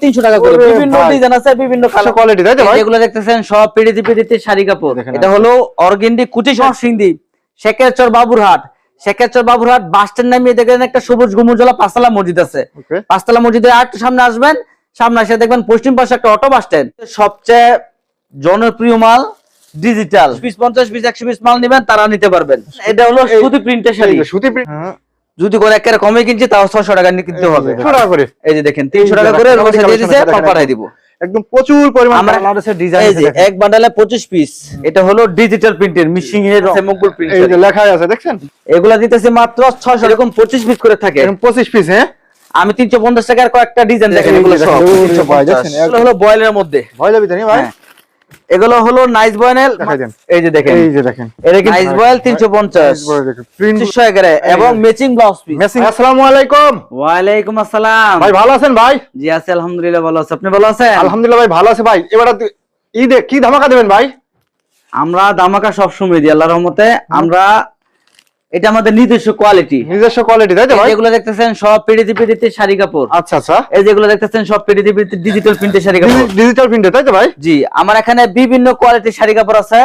তিনশো টাকা করে। বিভিন্ন ডিজাইন আছে বিভিন্ন কালার কোয়ালিটি তাই তো ভাই? দেখতেছেন সব পিড়িতে পিড়িতে শাড়ি কাপড়। এটা হলো অর্গেন্ডি কুচি সিন্ধি শেখেরচর বাবুরহাট। শেখেরচর বাবুরহাট বাস স্ট্যান্ড নামিয়ে দেখবেন একটা সবুজ গুমুজলা পাঁচতলা মসজিদ আছে। পাঁচতলা মসজিদের আর একটু সামনে আসবেন সামনে এসে দেখবেন পশ্চিম পাশে একটা অটো বাস স্ট্যান্ড সবচেয়ে জনপ্রিয় মাল ডিজিটাল পিস পঞ্চাশ পিস একশো পিস মাল নিবেন তারা নিতে পারবেন। এটা হলো সুতি প্রিন্টের শাড়ি। সুতি print- হ্যাঁ, যদি করে একেবারে কমে কিনছে তাও ছশো টাকা নিয়ে কিনতে হবে। একশো টাকা করে। এই যে দেখেন তিনশো টাকা করে পাঠাই দিব। একদম প্রচুর পরিমাণ ডিজাইন এক বান্ডালে পঁচিশ পিস এটা হলো ডিজিটাল প্রিন্টের মিশিং এর মকবুল প্রিন্ট এই যে লেখা আছে দেখছেন? এগুলা দিতেছি মাত্র ছয়শো এরকম পঁচিশ পিস করে থাকে। এরকম পঁচিশ পিস হ্যাঁ? আমি তিনশো পঞ্চাশ টাকার কয়েকটা ডিজাইন দেখেন এগুলো সব। 350 ভাই, দেখছেন, এগুলো হলো বয়লের মধ্যে। ভয় জানি ভাই? হ্যাঁ। এগুলো হলো নাইস বয়েল এই যে দেখেন। এই যে দেখেন। এটা কি নাইস বয়েল তিনশো পঞ্চাশ। করে এবং ম্যাচিং ব্লাউজ পিস আসসালামু আলাইকুম। ওয়ালাইকুম আসসালাম। ভাই ভালো আছেন ভাই? জি আছি আলহামদুলিল্লাহ ভালো আছে। আপনি ভালো আছেন? আলহামদুলিল্লাহ ভাই ভালো আছে ভাই। এবারে ঈদে কি ধামাকা দেবেন ভাই? আমরা ধামাকা সব সময় দিই আল্লাহর রহমতে। আমরা এটা আমাদের নিজস্ব কোয়ালিটি নিজস্ব কোয়ালিটি তাই তো ভাই? যেগুলো দেখতেছেন সব পিড়িতে শাড়ি কাপড়। আচ্ছা আচ্ছা। এই যেগুলো দেখতেছেন সব পিড়িতে ডিজিটাল প্রিন্টের শাড়ি কাপড়। ডিজিটাল প্রিন্টে তাই তো ভাই? জি আমার এখানে বিভিন্ন কোয়ালিটির শাড়ি কাপড় আছে।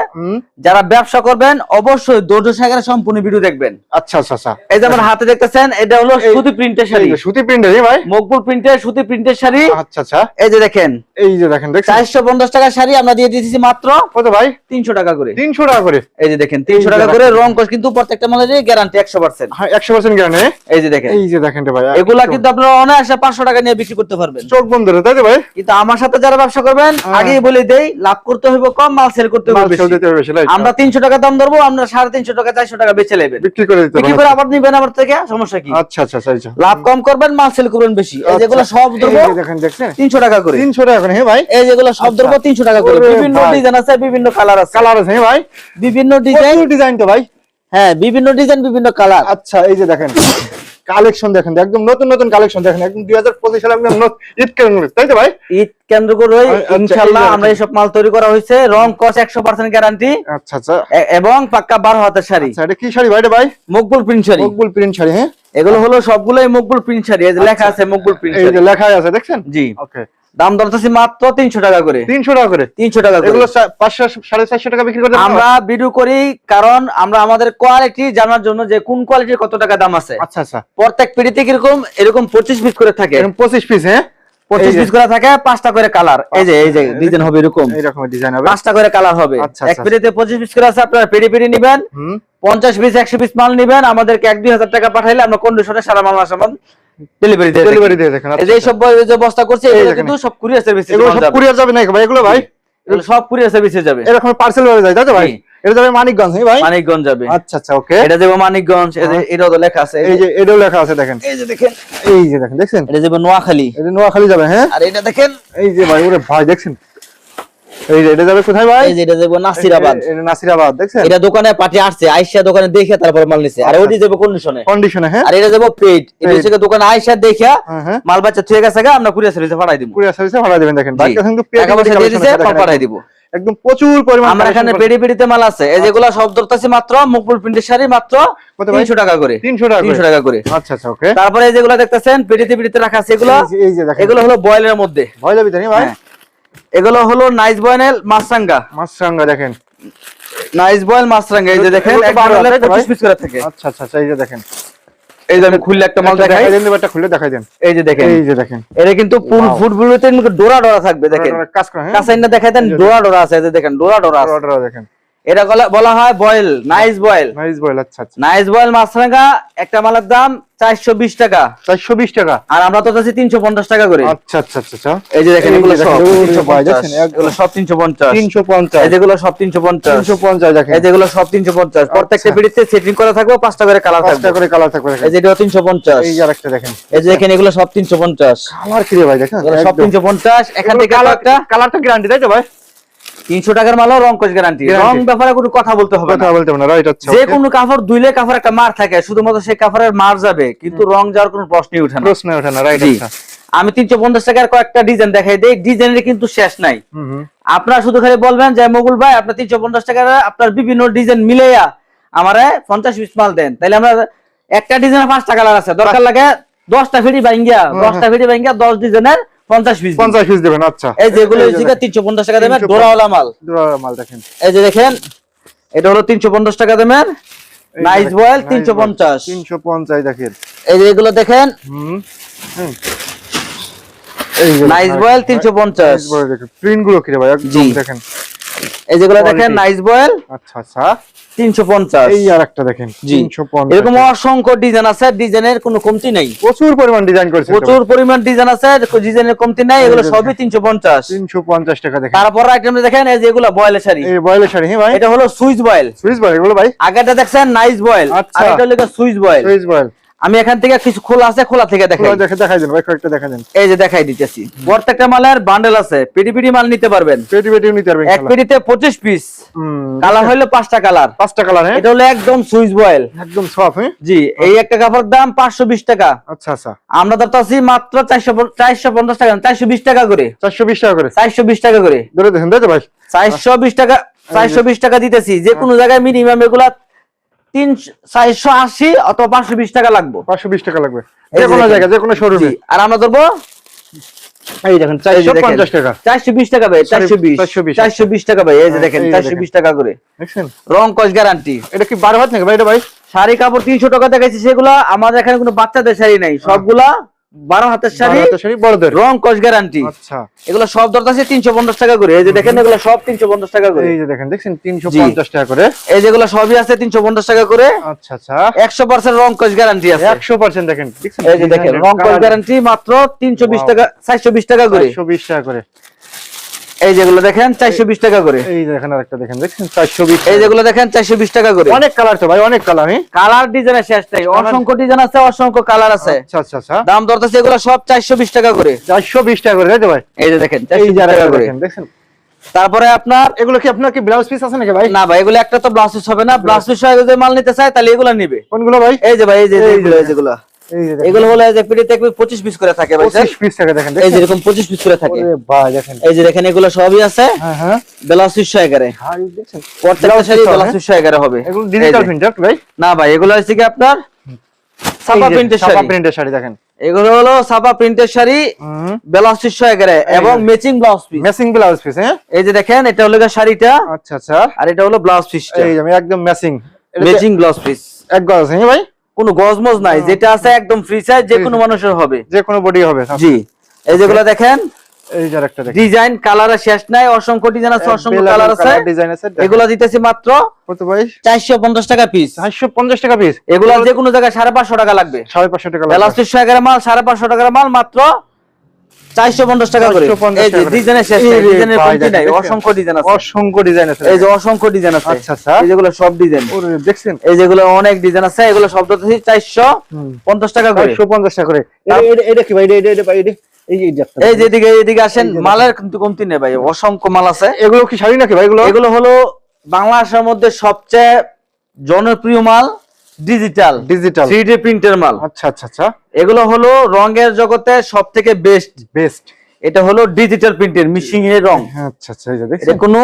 যারা ব্যবসা করবেন অবশ্যই ধৈর্য সাগরে সম্পূর্ণ ভিডিও দেখবেন। আচ্ছা আচ্ছা আচ্ছা। এই যে আমার হাতে দেখতেছেন এটা হলো সুতি প্রিন্টের শাড়ি। সুতি প্রিন্টে ভাই? মকবুল প্রিন্টের সুতি প্রিন্টের শাড়ি। আচ্ছা আচ্ছা। এই যে দেখেন। এই যে দেখেন চারশো পঞ্চাশ টাকার শাড়ি আমরা দিয়ে দিতেছি মাত্র কত ভাই? তিনশো টাকা করে। তিনশো টাকা করে। এই যে দেখেন তিনশো যে টাকা করে রং কস কিন্তু প্রত্যেকটা মালের গ্যারান্টি একশো পার্সেন্ট হ্যাঁ একশো পার্সেন্ট গ্যারান্টি এই যে দেখেন। এই যে দেখেন ভাই এগুলা কিন্তু আপনারা অনায়াসে পাঁচশো টাকা নিয়ে বিক্রি করতে পারবেন। চোখ বন্ধ তাই তো ভাই? কিন্তু আমার সাথে যারা ব্যবসা করবেন হ্যাঁ। আগেই বলে দেই লাভ করতে হইব কম মাল সেল করতে হবে সেল বেশি। দিতে হবে বেশি, right? আমরা তিনশো টাকা দাম ধরবো আমরা সাড়ে তিনশো টাকা চারশো টাকা বেচে নেবেন। বিক্রি করে বিক্রি করে আবার নিবেন আমার থেকে সমস্যা কি? আচ্ছা আচ্ছা আচ্ছা আচ্ছা। লাভ কম করবেন মাল সেল করবেন বেশি। এই যেগুলো আচ্ছা, সব এই ধরবো দেখেন দেখছেন? তিনশো টাকা করে। তিনশো টাকা করে হ্যাঁ ভাই? এই যেগুলো সব আচ্ছা। ধরবো তিনশো টাকা করে। বিভিন্ন ডিজাইন আছে বিভিন্ন কালার আছে। কালার আছে হ্যাঁ ভাই? বিভিন্ন ডিজাইন ডিজাইন তো ভাই। হ্যাঁ বিভিন্ন ডিজাইন বিভিন্ন কালার আচ্ছা এই যে দেখেন কালেকশন দেখেন একদম নতুন নতুন কালেকশন দেখেন একদম দুই হাজার পঁচিশ সালে একদম ঈদ কেন তাই তো ভাই? ঈদ কেন্দ্র করে আচ্ছা, এই যে আমরা এইসব মাল তৈরি করা হয়েছে রং কস একশো পার্সেন্ট গ্যারান্টি আচ্ছা আচ্ছা। এবং পাক্কা বারো হাতের শাড়ি। আচ্ছা এটা কি শাড়ি ভাই এটা ভাই? মকবুল প্রিন্ট শাড়ি। মকবুল প্রিন্ট শাড়ি হ্যাঁ? এগুলো হলো সবগুলোই মকবুল প্রিন্ট শাড়ি এই যে লেখা আছে মকবুল প্রিন্ট এই যে লেখাই আছে দেখছেন? জি। ওকে দাম দরতেছি মাত্র তিনশো টাকা করে। তিনশো টাকা করে। তিনশো টাকা করে। এগুলো পাঁচশো সাড়ে চারশো টাকা বিক্রি করতে আমরা ভিডিও করি কারণ আমরা আমাদের কোয়ালিটি জানার জন্য যে কোন কোয়ালিটির কত টাকা দাম আছে। আচ্ছা আচ্ছা। প্রত্যেক পিড়িতে কীরকম এরকম পঁচিশ পিস করে থাকে। পঁচিশ পিস হ্যাঁ? পঁচিশ পিস করে থাকে পাঁচটা করে কালার এই যে এই যে ডিজাইন হবে এরকম। এইরকম ডিজাইন হবে। পাঁচটা করে কালার হবে। আচ্ছা, এক আচ্ছা। পিড়িতে পঁচিশ পিস করে আছে আপনারা পেড়ি পেড়ি নিবেন। পঞ্চাশ পিস একশো পিস মাল নিবেন। আমাদেরকে এক দুই হাজার টাকা পাঠাইলে আমরা কন্ডিশনে সারা মাল আসাম ডেলিভারি দিয়ে ডেলিভারি দিয়ে দেখেন এই যে বস্তা করছে এগুলো কিন্তু সব কুরিয়ার সার্ভিসে এগুলো সব কুরিয়ার যাবে না ভাই এগুলো ভাই? এগুলো সব কুরিয়ার সার্ভিসে যাবে। এরকম পার্সেল ভাবে যায় তাই তো ভাই। এটা যাবে মানিকগঞ্জ হ্যাঁ ভাই? মানিকগঞ্জ যাবে। আচ্ছা আচ্ছা ওকে। এটা যাবে মানিকগঞ্জ এই এটাও তো লেখা আছে। এই যে এটাও লেখা আছে দেখেন। এই যে দেখেন। এই যে দেখেন দেখছেন? এটা যাবে নোয়াখালী। নোয়াখালী যাবে হ্যাঁ? আর এটা দেখেন। এই যে ভাই ওরে ভাই দেখছেন? এই এটা যাবে কোথায় ভাই? এই এটা যাবে নাসিরাবাদ। এটা নাসিরাবাদ দেখছেন? এটা দোকানে আসছে আইসা দোকানে দেখে তারপর মাল নিছে। আর ওইটি যাবে কন্ডিশনে কন্ডিশনে হ্যাঁ? আর এটা যাবে পেড এটা হচ্ছে দোকানে আইসা দেখে মাল বাচ্চা থুয়ে গেছে আমরা কুরিয়ার সার্ভিসে পাঠাই দিব কুরিয়ার সার্ভিসে ভাড়া দিবেন দেখেন। ভাই কিন্তু টাকা দিয়ে দিছে আছে পাঠাই দিব। একদম প্রচুর পরিমাণ আমরা এখানে collection পেড়ি পেড়িতে মাল আছে। এই যেগুলো সব ধরতেছি মাত্র মুকুল প্রিন্টের শাড়ি মাত্র কত ভাই? তিনশো টাকা করে। 300 টাকা করে। তিনশো টাকা করে। আচ্ছা আচ্ছা ওকে তারপরে এই যেগুলো দেখতেছেন পেড়িতে পেড়িতে রাখা আছে এগুলো। এই যে- দেখেন। এগুলো হলো বয়লের মধ্যে। ভাই? হ্যাঁ। এগুলো হলো নাইস বয়েল মাছরাঙ্গা। মাছরাঙ্গা দেখেন। নাইস বয়েল মাছরাঙ্গা এই যে দেখেন এগুলো তো এক বারো বান্ডেলে আছে তো ভাই? 25 পিস করে থাকে। আচ্ছা আচ্ছা আচ্ছা, এই যে দেখেন। এই যে আমি খুললে একটা মাল দেখাই। দেখাই দেন এবারটা খুলে দেখাই দেন। এই যে দেখেন। এই যে দেখেন। এটা কিন্তু ফুল. ডোরা ডোরা থাকবে দেখেন। কাজ করে হ্যাঁ? দেখাই দেন ডোরা ডোরা আছে এই যে দেখেন ডোরা ডোরা আছে দেখেন। এটা বলা- হয় boil nice boil. Nice boil আচ্ছা আচ্ছা। নাইস বয়েল মাছরাঙ্গা একটা মালের দাম চারশো বিশ টাকা। চারশো বিশ টাকা? আর আমরা তো চাচ্ছি তিনশো পঞ্চাশ টাকা করে। আচ্ছা আচ্ছা আচ্ছা আচ্ছা। এই যে দেখেন এগুলো সব দেখেন, ওরে 350 ভাই, এগুলো সব তিনশো পঞ্চাশ। তিনশো পঞ্চাশ। এই যেগুলো সব তিনশো পঞ্চাশ। তিনশো পঞ্চাশ দেখেন। এই যেগুলো সব তিনশো পঞ্চাশ। প্রত্যেকটা আচ্ছা। পিড়িতে সেটিং করা থাকবে পাঁচটা করে কালার পাঁচটা করে কালার থাকবে এই যে এটা তিনশো পঞ্চাশ। এই যে আরেকটা দেখেন। এই যে দেখেন এগুলো সব তিনশো পঞ্চাশ। কালার কি রে ভাই দেখেন? সব তিনশো পঞ্চাশ। এখান থেকে একটা কালারটা গ্যারান্টি তাই তো ভাই? তিনশো টাকার মালও রং কোচ গ্যারান্টি রং ব্যাপারে কোনো কথা বলতে হবে কথা বলতে হবে না রাইট আচ্ছা যে কোনো কাপড় ধুইলে কাপড় একটা মার থাকে শুধুমাত্র সেই কাপড়ের মার যাবে কিন্তু রং যাওয়ার কোনো প্রশ্নই উঠে না। প্রশ্ন ওঠে না রাইট আচ্ছা। আমি তিনশো পঞ্চাশ টাকার কয়েকটা ডিজাইন দেখাই দিই ডিজাইনের কিন্তু শেষ নাই। আপনারা শুধু খালি বলবেন যে মগুল ভাই আপনার তিনশো পঞ্চাশ টাকার আপনার বিভিন্ন ডিজাইন মিলাইয়া আমারে পঞ্চাশ পিস মাল দেন। তাহলে আমরা একটা ডিজাইনের পাঁচটা কালার আছে। দরকার লাগে দশটা ফিটি ভাঙ্গিয়া দশটা ফিটি ভাঙ্গিয়া দশ ডিজাইনের পঞ্চাশ পিস পঞ্চাশ পিস দেবেন আচ্ছা। এই যেগুলো এই যে হচ্ছে তিনশো পঞ্চাশ টাকা দেবেন 350 ডোরাওয়ালা মাল। দুরার মাল দেখেন। এই যে দেখেন এটা হলো তিনশো পঞ্চাশ টাকা দেবেন নাইস বয়েল nice তিনশো boil, পঞ্চাশ। 350 দেখেন। এই যে এগুলো দেখেন হুম নাইস বয়েল তিনশো পঞ্চাশ। Nice boil দেখেন। প্রিন্টগুলো কি ভাই একদম। দেখেন। এই যেগুলো দেখেন নাইস বয়েল আচ্ছা আচ্ছা। তিনশো পঞ্চাশ। এই আর একটা দেখেন 350 এরকম অসংখ্য ডিজাইন আছে ডিজাইনের কোনো কমতি নাই। প্রচুর পরিমাণ ডিজাইন করেছে প্রচুর পরিমাণ ডিজাইন আছে ডিজাইনের কমতি নাই এগুলো সবই তিনশো পঞ্চাশ। 350 টাকা দেখেন। তারপর আইটেম দেখেন এই যে এগুলো বয়েলের শাড়ি। এই বয়েলের শাড়ি হ্যাঁ ভাই। এটা হলো সুইচ বয়েল সুইচ বয়েল এগুলো ভাই। আগেটা দেখছেন নাইস বয়েল আচ্ছা। আর এটা হলো সুইচ বয়েল সুইচ বয়েল আমি এখান থেকে কিছু খোলা আছে খোলা থেকে দেখাই দেখে দেখাই দেন ভাই কয়েকটা দেখা দেন। এই যে দেখাই দিতেছি। প্রত্যেকটা মালের বান্ডেল আছে পিটি পিটি মাল নিতে পারবেন। পেটি পেটিও নিতে পারবেন এক পেটিতে পঁচিশ পিস কালার হলো পাঁচটা কালার পাঁচটা কালার হ্যাঁ? এটা হলো একদম সুইচ বয়েল। একদম সফট হ্যাঁ? জি এই একটা কাপড় দাম পাঁচশো বিশ টাকা। আচ্ছা আচ্ছা। আমরা তো আছি মাত্র চারশো চারশো পঞ্চাশ টাকা চারশো বিশ টাকা করে। চারশো বিশ টাকা করে। চারশো বিশ টাকা করে। ধরে দেখেন তাই তো ভাই। চারশো বিশ টাকা চারশো বিশ টাকা দিতেছি। যে কোনো জায়গায় মিনিমাম এগুলা তিন চারশো আশি অথবা পাঁচশো বিশ টাকা লাগবে। পাঁচশো বিশ টাকা লাগবে। যে যে কোনো জায়গায় যে কোনো শোরুমে আর আমরা ধরবো? এই দেখেন চারশো পঞ্চাশ টাকা। 420 টাকা ভাই Sorry, 420 420 420 টাকা ভাই এই যে হ্যাঁ, দেখেন চারশো বিশ টাকা করে। রং কস গ্যারান্টি। এটা কি বারো হাত নাকি ভাই এটা ভাই? শাড়ি কাপড় 300 টাকা দেখাইছি সেগুলা আমাদের এখানে কোনো বাচ্চাদের শাড়ি নাই। সবগুলা 12 হাতের শাড়ি বারো হাতের শাড়ি বড়দের। রং কস গ্যারান্টি আচ্ছা। এগুলো সব দর আছে 350 টাকা করে। এই যে দেখেন এগুলো সব 350 টাকা করে। এই যে দেখেন দেখছেন? তিনশো পঞ্চাশ টাকা করে। এই যেগুলো সবই আছে 350 টাকা করে। আচ্ছা আচ্ছা। 100% রং কস গ্যারান্টি আছে। একশো পার্সেন্ট দেখেন এই যে দেখেন রং কস গ্যারান্টি মাত্র 320 টাকা 420 টাকা করে। চারশো বিশ টাকা করে। এই যেগুলো দেখেন 420 টাকা করে। এই দেখেন আরেকটা দেখেন চারশো বিশ এই যেগুলো দেখেন 420 টাকা করে। অনেক কালার তো ভাই অনেক কালার হ্যাঁ? কালার ডিজাইনের শেষ নাই অসংখ্য ডিজাইন আছে অসংখ্য কালার আছে। আচ্ছা আচ্ছা আচ্ছা। দাম দরতেছে এগুলো সব চারশো বিশ টাকা করে। চারশো বিশ টাকা করে তাই তো ভাই? এই যে দেখেন 420 টাকা করে। দেখেন তারপরে আপনার এগুলো কি আপনার কি ব্লাউজ পিস আছে নাকি ভাই? না ভাই এগুলো একটা তো ব্লাউজ পিস হবে না। ব্লাউজ পিস যদি মাল নিতে চায় তাহলে এগুলো নিবে। কোনগুলো ভাই? এই যে ভাই এই যে এই যে এগুলো যেগুলো এই যে এগুলো হলো যে পিড়িতে পঁচিশ পিস করে থাকে ভাই স্যার। পঁচিশ পিস টাকা দেখেন এই যে এরকম পঁচিশ পিস করে থাকে। ভাই দেখেন। এই যে দেখেন এগুলো সবই আছে। হ্যাঁ হ্যাঁ। ব্লাউজ শাড়ি দেখছেন প্রত্যেকটা শাড়ি ব্লাউজ পিস এগারে হবে। এগুলো ডিজিটাল যে। প্রিন্ট ভাই। না ভাই এগুলো হচ্ছে কি আপনার সাপা প্রিন্টের শাড়ি। প্রিন্টের শাড়ি দেখেন। এগুলো হলো সাপা প্রিন্টের শাড়ি ব্লাউজ এবং। Matching blouse piece matching blouse piece হ্যাঁ? এই যে দেখেন এটা হলো শাড়িটা। আচ্ছা আচ্ছা। আর এটা হলো ব্লাউজ পিসটা এই আমি একদম ম্যাচিং ম্যাচিং ব্লাউজ পিস এক গজ হ্যাঁ ভাই? কোনো গজমজ নাই যেটা আছে একদম ফ্রি সাইজ যে কোনো মানুষের হবে। যে কোনো বডি হবে জি এই যেগুলো দেখেন এই যে একটা দেখেন। ডিজাইন কালারের শেষ নাই অসংখ্য ডিজাইন আছে অসংখ্য কালার আছে। ডিজাইন আছে এগুলো দিতেছি মাত্র কত ভাই টাকা পিস চারশো পঞ্চাশ টাকা পিস এগুলা যে কোনো জায়গায় সাড়ে পাঁচশো টাকা লাগবে। সাড়ে পাঁচশো টাকা লাগবে। এলাস্টিক মাল সাড়ে পাঁচশো টাকার মাল মাত্র টাকা করে। এই যে ডিজাইনের শেষ নাই এই রে ডিজাইনের কমতি নাই অসংখ্য ডিজাইন আছে। অসংখ্য ডিজাইন আছে। এই যে অসংখ্য ডিজাইন আছে। আচ্ছা, আচ্ছা। এই যেগুলো সব ডিজাইন ওরে দেখছেন? এই যেগুলো অনেক ডিজাইন আছে এগুলো সব দিতেছি চারশো পঞ্চাশ টাকা করে। টাকা এটা- কি ভাই? এটা- এটা- এটা ভাই, এটা- এই যে এই এই যে এদিকে এদিকে আসেন মালের কিন্তু কমতি নেই ভাই অসংখ্য মাল আছে। এগুলো কি শাড়ি নাকি ভাই এগুলো? এগুলো হলো বাংলাদেশের মধ্যে সবচেয়ে জনপ্রিয় মাল। ডিজিটাল ডিজিটাল থ্রি ডি প্রিন্টের মাল। আচ্ছা আচ্ছা আচ্ছা। এগুলো হলো রঙের জগতে সব থেকে বেস্ট বেস্ট এটা হলো ডিজিটাল প্রিন্টের মিশিং এর রং। আচ্ছা আচ্ছা যে এটা কোনো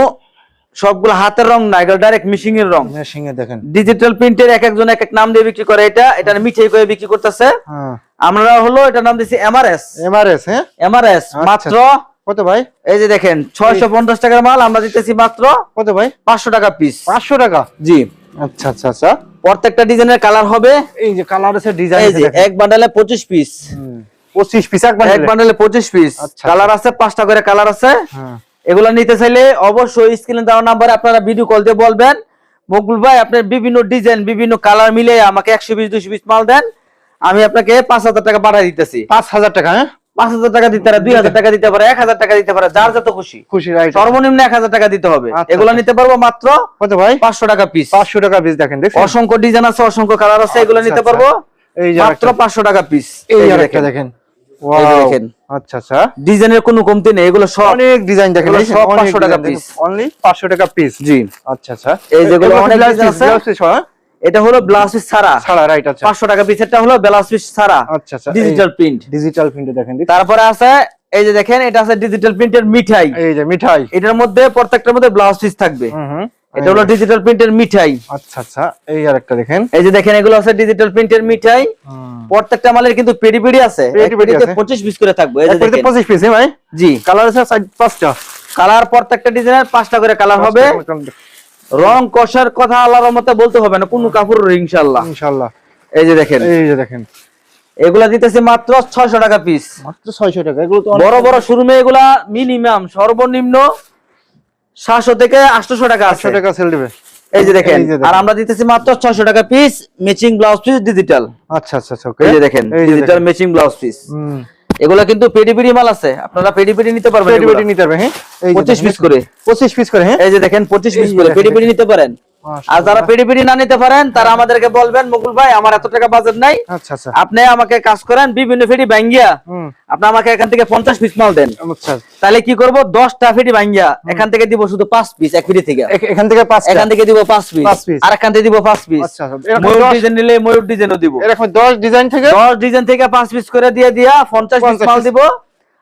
সবগুলো হাতের রং না এগুলো ডাইরেক্ট মিশিং এর রং। মেশিং এ দেখেন। ডিজিটাল প্রিন্টের এক একজন এক এক নাম দিয়ে বিক্রি করে এটা এটা মিঠাই করে বিক্রি করতেছে। হ্যাঁ। আমরা হলো এটার নাম দিচ্ছি এমআরএস এমআরএস হ্যাঁ? এমআরএস আচ্ছা। মাত্র কত ভাই? এই যে দেখেন ছয়শো পঞ্চাশ টাকার মাল আমরা দিতেছি মাত্র কত ভাই? পাঁচশো টাকা পিস পাঁচশো টাকা? জি। আচ্ছা আচ্ছা আচ্ছা। প্রত্যেকটা ডিজাইনের কালার হবে। এই যে কালার আছে ডিজাইন এই যে এক বান্ডালে পঁচিশ পিস পঁচিশ পিস এক এক বান্ডেলে বান্ডালে পঁচিশ পিস কালার আছে পাঁচটা করে কালার আছে। হ্যাঁ। এগুলো নিতে চাইলে অবশ্যই স্ক্রিনে দেওয়া নাম্বারে আপনারা ভিডিও কল দিয়ে বলবেন। মকবুল ভাই আপনার বিভিন্ন ডিজাইন বিভিন্ন কালার মিলে আমাকে একশো পিস দুশো পিস মাল দেন। আমি আপনাকে পাঁচ হাজার টাকা পাঠিয়ে দিতেছি। পাঁচ হাজার টাকা হ্যাঁ? পাঁচ হাজার টাকা দিতে পারে দুই হাজার টাকা দিতে পারে এক হাজার টাকা দিতে পারে যার যত খুশি। খুশি সর্বনিম্ন এক হাজার টাকা দিতে হবে। আচ্ছা, এগুলো আচ্ছা। নিতে পারব মাত্র কত ভাই? পাঁচশো টাকা পিস পাঁচশো টাকা পিস দেখেন অসংখ্য ডিজাইন আছে অসংখ্য কালার আছে এগুলো আচ্ছা, নিতে আচ্ছা। পারব এই যে মাত্র পাঁচশো টাকা পিস এই দেখেন। দেখেন। আচ্ছা আচ্ছা। ডিজাইনের কোনো কমতি নেই এগুলো সব অনেক ডিজাইন দেখেন সব 500 টাকা। অনলি পিস জি। আচ্ছা আচ্ছা। এই যেগুলো অনেক blouse আছে। হ্যাঁ? এটা হলো ব্লাউজ পিস ছাড়া। ছাড়া রাইট আচ্ছা। পাঁচশো টাকা পিসেরটা হলো ব্লাউজ পিস ছাড়া। আচ্ছা আচ্ছা ডিজিটাল প্রিন্ট ডিজিটাল প্রিন্টে দেখেন তারপরে আছে এই যে দেখেন এটা আছে ডিজিটাল প্রিন্টের মিঠাই। এই যে মিঠাই। এটার মধ্যে প্রত্যেকটার মধ্যে ব্লাউজ পিস থাকবে। এটা হলো ডিজিটাল প্রিন্টের মিঠাই। আচ্ছা আচ্ছা এই আর একটা দেখেন। এই যে দেখেন এগুলো আছে ডিজিটাল প্রিন্টের মিঠাই। প্রত্যেকটা মালের কিন্তু পেডি পেডি আছে। পেডি পেডি আছে। পঁচিশ পিস করে থাকবে। এই যে দেখেন। পঁচিশ পিস ভাই? জি। কালার আছে সাইড পাঁচটা। কালার প্রত্যেকটা ডিজাইনের পাঁচটা করে কালার হবে। রং কষার কথা আল্লাহর মতে বলতে হবে না কোনো কাপড় ইনশাল্লাহ ইনশাআল্লাহ। এই যে দেখেন। এই যে দেখেন। এগুলা দিতেছি মাত্র ছয়শো টাকা পিস মাত্র ছয়শো টাকা এগুলো তো বড় বড় শোরুমে এগুলা মিনিমাম সর্বনিম্ন সাতশো থেকে আটশো টাকা আটশো টাকা সেল দিবে। এই যে দেখেন। আর আমরা দিতেছি মাত্র ছয়শো টাকা piece matching blouse piece digital আচ্ছা আচ্ছা আচ্ছা ওকে এই যে দেখেন ডিজিটাল ম্যাচিং ব্লাউজ পিস এগুলা কিন্তু পেডিপিডি পেডি মাল আছে। আপনারা পেডিপিডি পেডি নিতে পারবেন পেডিপিডি। নিতে পারবেন হ্যাঁ? এই যে 25 পিস করে। পঁচিশ পিস করে হ্যাঁ? এই যে দেখেন পঁচিশ পিস করে। পেডিপিডি পেডি পেডি নিতে পারেন। আর যারা পেডি পেডি না নিতে পারেন তারা আমাদেরকে বলবেন মুকুল ভাই আমার এত টাকা বাজেট নাই। আচ্ছা আচ্ছা। আপনি আমাকে কাজ করেন বিভিন্ন ফেডি ভাঙ্গিয়া আপনি আমাকে এখান থেকে পঞ্চাশ পিস মাল দেন। আচ্ছা। তাহলে কি করব? দশটা ফেডি ভাঙ্গিয়া এখান থেকে দিব শুধু পাঁচ পিস এক ফেডি থেকে। এখান থেকে পাঁচ এখান থেকে দিব পাঁচ পিস আর এখান থেকে দিব পাঁচ পিস আচ্ছা, আচ্ছা। ময়ূর ডিজাইন নিলে ময়ূর ডিজাইনও দিব। এরকম দশ ডিজাইন থেকে দশ ডিজাইন থেকে পাঁচ পিস করে দিয়ে দিয়া পঞ্চাশ পিস মাল দিব।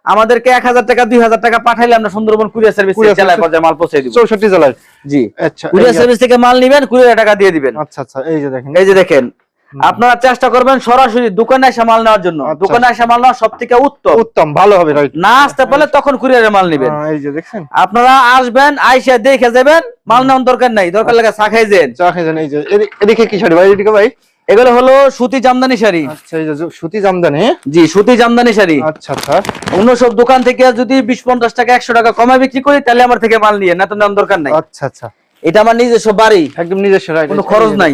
আমাদেরকে এক হাজার টাকা দুই হাজার টাকা পাঠাইলে আমরা সুন্দরবন কুরিয়ার সার্ভিস জেলায় পর্যায়ে মাল পৌঁছে দিব। চৌষট্টি জেলায় জি। আচ্ছা কুরিয়ার সার্ভিস থেকে মাল নিবেন কুরিয়ার টাকা দিয়ে দিবেন। আচ্ছা আচ্ছা এই যে দেখেন। এই যে দেখেন আপনারা চেষ্টা করবেন সরাসরি দোকানে এসে মাল নেওয়ার জন্য। আচ্ছা। দোকানে এসে মাল নেওয়া সব থেকে উত্তম। উত্তম ভালো হবে না আসতে পারলে তখন কুরিয়ারে মাল নিবেন। এই যে দেখছেন। আপনারা আসবেন আইসা দেখে যাবেন মাল নেওয়ার দরকার নাই। দরকার লাগে চা খাই যেন চা খেয়েছেন এই যে এদিকে কি শাড়ি ভাই এদিকে ভাই? এগুলো হলো সুতি জামদানি শাড়ি। আচ্ছা এই যে সুতি জামদানি। হ্যাঁ? জি সুতি জামদানি শাড়ি। আচ্ছা আচ্ছা। অন্য সব দোকান থেকে যদি বিশ পঞ্চাশ টাকা একশো টাকা কমে বিক্রি করি তাহলে আমার থেকে মাল নিয়ে না তো নেওয়ার দরকার নাই। আচ্ছা আচ্ছা। এটা আমার নিজস্ব বাড়ি। একদম নিজস্ব কোনো খরচ নাই।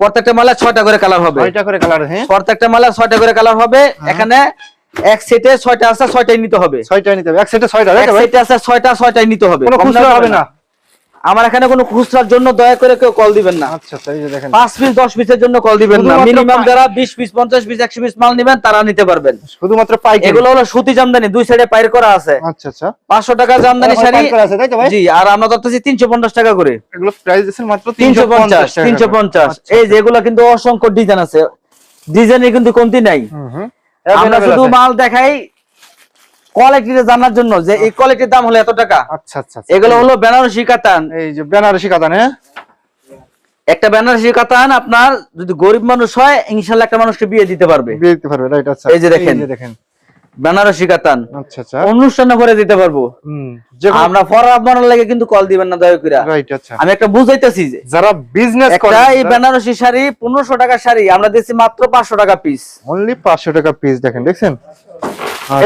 প্রত্যেকটা মালে ছয়টা করে কালার হবে। ছয়টা করে কালার হ্যাঁ? প্রত্যেকটা মালা ছয়টা করে কালার হবে। এখানে এক সেটে ছয়টা আছে ছয়টাই নিতে হবে। ছয়টা নিতে হবে। এক সেটে ছয়টা এক সেটে আছে ছয়টা ছয়টাই নিতে হবে। কোনো খুচরা হবে না। আমার এখানে কোনো খুচরার জন্য দয়া করে কেউ কল দিবেন না। আচ্ছা এই যে দেখেন। পাঁচ পিস দশ পিসের জন্য কল দিবেন না। মিনিমাম যারা বিশ পিস পঞ্চাশ পিস একশো পিস মাল নিবেন তারা নিতে পারবেন। শুধুমাত্র পাইকারি। এগুলো হলো সুতি জামদানি দুই সাইডে পাইর করা আছে। আচ্ছা আচ্ছা। পাঁচশো টাকা জামদানি শাড়ি করা আছে, তাই তো ভাই? জি আর আমরা ধরতেছি তিনশো পঞ্চাশ টাকা করে। এগুলো প্রাইস দিচ্ছেন মাত্র তিনশো পঞ্চাশ তিনশো। পঞ্চাশ এই যেগুলো কিন্তু অসংখ্য ডিজাইন আছে। ডিজাইনের কিন্তু কমতি নাই। আমরা শুধু মাল দেখাই কোয়ালিটিটা জানার জন্য যে এই কোয়ালিটির দাম হলো এত টাকা। আচ্ছা আচ্ছা আচ্ছা। এগুলো হলো বেনারসি কাতান। এই যে বেনারসি কাতান হ্যাঁ? একটা বেনারসি কাতান আপনার যদি গরিব মানুষ হয় ইনশাল্লাহ একটা মানুষকে বিয়ে দিতে পারবে। বিয়ে দিতে পারবে রাইট আচ্ছা। এই যে দেখেন। এই যে দেখেন। বেনারসি কাতান। আচ্ছা আচ্ছা। অনুষ্ঠানে ভরে দিতে পারব। হুম আমরা ফরাব বানার লাগে কিন্তু কল দিবেন না দয়া করে রাইট আচ্ছা। আমি একটা বুঝাইতেছি যে যারা বিজনেস করে একটা এই বেনারসি শাড়ি পনেরোশো টাকা শাড়ি আমরা দিচ্ছি মাত্র পাঁচশো টাকা পিস অনলি 500 টাকা পিস দেখেন দেখছেন?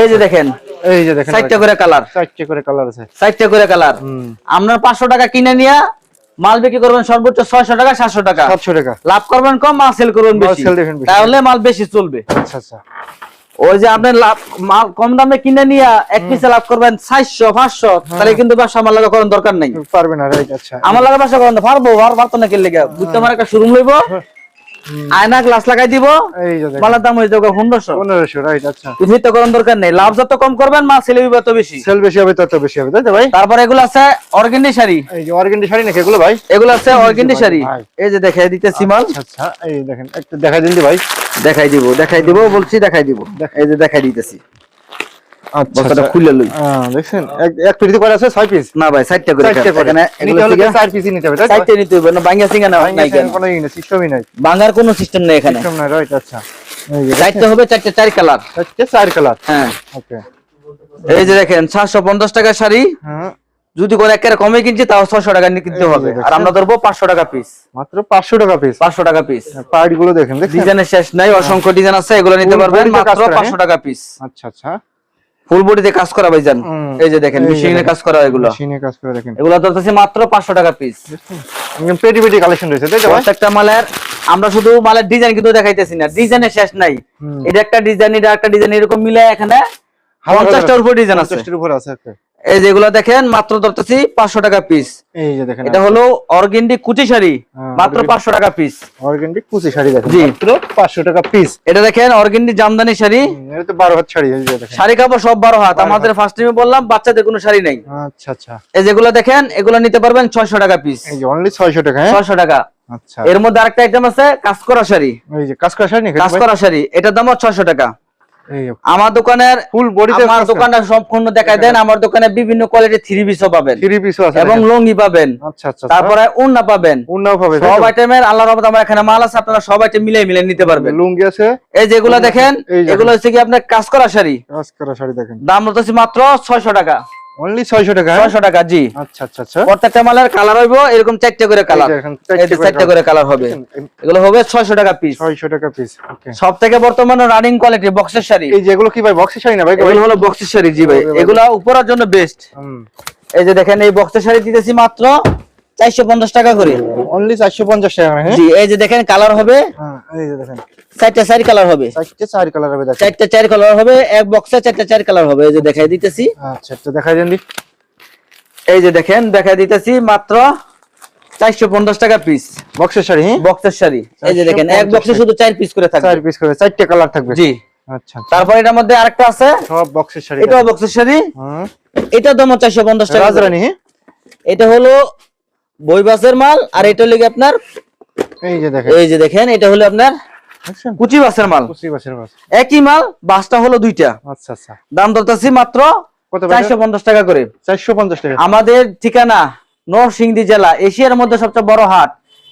এই যে দেখেন এই যে দেখেন চারটা করে কালার। চারটে করে কালার আছে। চারটা করে কালার। হুম। আপনার পাঁচশো টাকা কিনে নিয়ে মাল বিক্রি করবেন সর্বোচ্চ ছয়শো টাকা সাতশো টাকা। 700 টাকা। লাভ করবেন কম মাল সেল করবেন বেশি। তাহলে মাল বেশি চলবে। আচ্ছা আচ্ছা। ওই যে আপনি লাভ মাল কম দামে কিনে নিয়ে এক পিসে লাভ করবেন চারশো পাঁচশো তাহলে কিন্তু ব্যবসা আমার লাগা করার দরকার নাই। পারবে না রাইট আচ্ছা। আমার লাগা ব্যবসা করেন পারব আর পারতো না কিনলে বুঝতে আমার একটা শোরুম লইব। আয়না গ্লাস লাগাই দিব। মালের দাম হয়ে যাবে পনেরোশো। পনেরোশো রাইট আচ্ছা। তো করার দরকার নেই। লাভ যত কম করবেন মাল সেল হবে তত বেশি। সেল বেশি হবে তত বেশি হবে তাই তো ভাই? তারপর এগুলো আছে অর্গেন্ডি শাড়ি। এই যে অর্গেন্ডি শাড়ি নাকি এগুলো ভাই? এগুলো আছে অর্গেন্ডি শাড়ি। এই যে দেখাই দিতেছি মাল। আচ্ছা আচ্ছা এই দেখেন একটু দেখাই দিন ভাই। দেখাই দিব দেখাই দিব বলছি দেখাই দিব। এই যে দেখাই দিতেছি। আচ্ছা বস্তাটা খুলে লই। হ্যাঁ দেখছেন? এক এক পিস করে আছে 6 পিস? না ভাই সাইডটা করে করে। এখানে এগুলো থেকে চার পিসই নিতে হবে তাই তো? নিতে হবে না বাঙ্গা সিঙ্গা না নাই কেন? কোনো সিস্টেমই নাই বাঙ্গার কোনো সিস্টেম নেই এখানে। সিস্টেম নাই রাইট আচ্ছা। চারটে হবে চারটে চার কালার চারটে চার কালার হ্যাঁ। ওকে এই যে দেখেন সাতশো পঞ্চাশ টাকা শাড়ি। হ্যাঁ। যদি কমে কিনছি তাও ছশো টাকা কিনতে হবে। আর আমরা ধরবো পাঁচশো টাকা পিস মাত্র 500 টাকা পিস পাঁচশো টাকা পিস পার্টগুলো দেখেন ডিজাইনের শেষ নাই অসংখ্য ডিজাইন আছে এগুলো নিতে পারবেন মাত্র পাঁচশো টাকা পিস আচ্ছা আচ্ছা। ফুল বডিতে কাজ করা ভাইজান। এই যে দেখেন মেশিনে কাজ করা এগুলো। মেশিনে কাজ করা দেখেন। এগুলো ধরতেছে মাত্র পাঁচশো টাকা পিস একদম পেটি পেটি কালেকশন রয়েছে তাই তো প্রত্যেকটা মালের আমরা শুধু মালের ডিজাইন কিন্তু দেখাইতেছি না ডিজাইনের শেষ নাই। এটা একটা ডিজাইন এটা একটা ডিজাইন এরকম মিলে এখানে পঞ্চাশটার উপর ডিজাইন আছে। 50 টার উপর আছে। এই যেগুলো দেখেন মাত্র ধরতেছি পাঁচশো টাকা পিস এই যে দেখেন এটা হলো অর্গেন্ডি কুচি শাড়ি হ্যাঁ, মাত্র পাঁচশো টাকা পিস অর্গানটি কুচি শাড়ি দেখেন মাত্র 500 টাকা পিস এটা দেখেন অর্গেন্ডি জামদানি শাড়ি। এটা তো 12 হাত শাড়ি এই যে দেখেন। শাড়ি কাপড় সব বারো হাত আমাদের ফার্স্ট টাইমে বললাম বাচ্চাদের কোনো শাড়ি নাই। আচ্ছা আচ্ছা। এই যেগুলো দেখেন এগুলো নিতে পারবেন ছয়শো টাকা পিস এই যে অনলি 600 টাকা হ্যাঁ? ছয়শো টাকা। আচ্ছা। এর মধ্যে আরেকটা আইটেম আছে কাজ করা শাড়ি। এই যে কাজ করা শাড়ি কাজ করা শাড়ি এটার দাম ছয়শো টাকা। আমার দোকানের ফুল বডিতে আমার দোকানটা সম্পূর্ণ দেখায় দেন আমার দোকানে বিভিন্ন কোয়ালিটির থ্রি পিসও পাবেন। থ্রি পিসও আছে এবং লংই লুঙ্গি পাবেন। আচ্ছা আচ্ছা তারপরে উন্না পাবেন। উন্নাও পাবেন সব আইটেমের আল্লাহর রহমতে আমার এখানে মাল আছে আপনারা সব আইটেম মিলাই মিলাই নিতে পারবেন। লুঙ্গি আছে। এই যেগুলো দেখেন। এগুলো হচ্ছে কি আপনার কাজ করা শাড়ি। কাজ করা শাড়ি দেখেন। দাম হচ্ছে মাত্র ছয়শো টাকা। অনলি 600 টাকা? হ্যাঁ? ছয়শো টাকা জি। আচ্ছা আচ্ছা আচ্ছা। প্রত্যেকটা মালের কালার হইব এরকম চারটে করে কালার এই দেখেন, এই যে চারটে করে কালার হবে। এগুলো হবে ছয়শো টাকা পিস 600 টাকা পিস ওকে সব থেকে বর্তমানে রানিং কোয়ালিটি বক্সের শাড়ি। এই যেগুলো কি ভাই বক্সের শাড়ি না ভাই? এগুলো হলো বক্সের শাড়ি জি ভাই। এগুলা উপরের জন্য বেস্ট এই যে দেখেন এই বক্সের শাড়ি দিতেছি মাত্র চারশো পঞ্চাশ টাকা করে। অনলি 450 টাকা হ্যাঁ? জি এই যে দেখেন কালার হবে। হ্যাঁ এই যে দেখেন। চারটা চারি কালার হবে। চারটে চার কালার হবে দেখেন। চারটা চার কালার হবে এক বক্সে চারটা চার কালার হবে এই যে দেখাই দিতেছি। আচ্ছা তো দেখাই দেন এই যে দেখেন দেখাই দিতেছি মাত্র চারশো পঞ্চাশ টাকা পিস বক্সের শাড়ি হ্যাঁ? বক্সের শাড়ি। এই যে দেখেন এক 450 বক্সে শুধু চার পিস করে থাকবে। চার পিস করে চারটে কালার থাকবে। জি। আচ্ছা। তারপর এটার মধ্যে আরেকটা আছে। সব বক্সের শাড়ি এটাও বক্সের শাড়ি। হ্যাঁ এটা দাম চারশো পঞ্চাশ টাকা করে। রাজরানী হ্যাঁ? এটা হলো বইবাসের মাল আর এটা হলো আপনার এই যে দেখেন। এই যে দেখেন এটা হলো আপনার কুচি বাসের মাল। কুচি বাসের বাস একই মাল বাসটা হলো দুইটা। আচ্ছা আচ্ছা। দাম ধরতেছি মাত্র টাকা করে। 450 টাকা। আমাদের ঠিকানা নরসিংদী জেলা এশিয়ার মধ্যে সবচেয়ে বড় হাট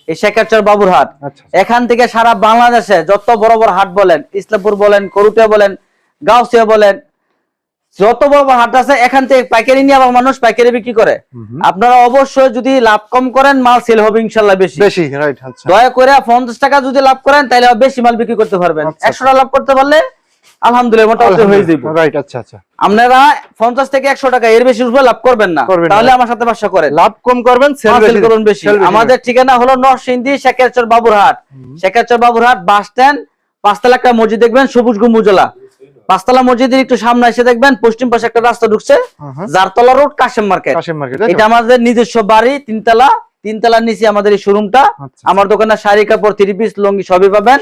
এই শেখারচর বাবুর হাট। আচ্ছা। এখান থেকে সারা বাংলাদেশে যত বড় বড় হাট বলেন ইসলামপুর বলেন করুটিয়া বলেন গাউসিয়া বলেন যত বড় বড় হাট আছে এখান থেকে পাইকারি নিয়ে আবার মানুষ পাইকারি বিক্রি করে। আপনারা অবশ্যই যদি লাভ কম করেন মাল সেল হবে ইনশাল্লাহ বেশি। বেশি রাইট আচ্ছা। দয়া করে পঞ্চাশ টাকা যদি লাভ করেন তাহলে বেশি মাল বিক্রি করতে পারবেন। আচ্ছা। একশো টাকা লাভ করতে পারলে আলহামদুলিল্লাহ মোটামুটি হয়ে যাবে। রাইট আচ্ছা আচ্ছা। আপনারা পঞ্চাশ থেকে একশো টাকা এর বেশি উপরে লাভ করবেন না। তাহলে আমার সাথে ব্যবসা করেন। লাভ কম করবেন সেল বেশি করুন বেশি। আমাদের ঠিকানা হলো নরসিংদী শেখারচর বাবুরহাট। শেখারচর বাবুরহাট বাস স্ট্যান্ড পাঁচতলা একটা মসজিদ দেখবেন সবুজ গম্বুজলা পাঁচতলা মসজিদের একটু সামনে এসে দেখবেন পশ্চিম পাশে একটা রাস্তা ঢুকছে। Jartala road Kashem market market এটা আমাদের নিজস্ব বাড়ি তিনতলা তিনতলার নিচে আমাদের এই শোরুমটা আচ্ছা। আমার দোকানে শাড়ি কাপড় থ্রি পিস লঙ্গি সবই পাবেন।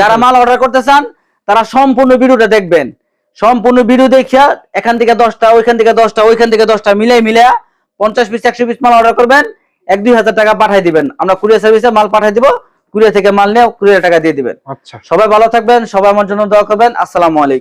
যারা মাল অর্ডার করতে চান তারা সম্পূর্ণ ভিডিওটা দেখবেন। সম্পূর্ণ ভিডিও দেখিয়া এখান থেকে দশটা ওইখান থেকে দশটা ওইখান থেকে দশটা মিলাই মিলাই পঞ্চাশ পিস একশো পিস মাল অর্ডার করবেন এক দুই হাজার টাকা পাঠাই দিবেন। আমরা কুরিয়ার সার্ভিসে মাল পাঠাই দিব কুরিয়ার থেকে মাল নিয়ে কুরিয়ার টাকা দিয়ে দিবেন। আচ্ছা। সবাই ভালো থাকবেন সবাই আমার জন্য দোয়া করবেন। আসসালামু আলাইকুম।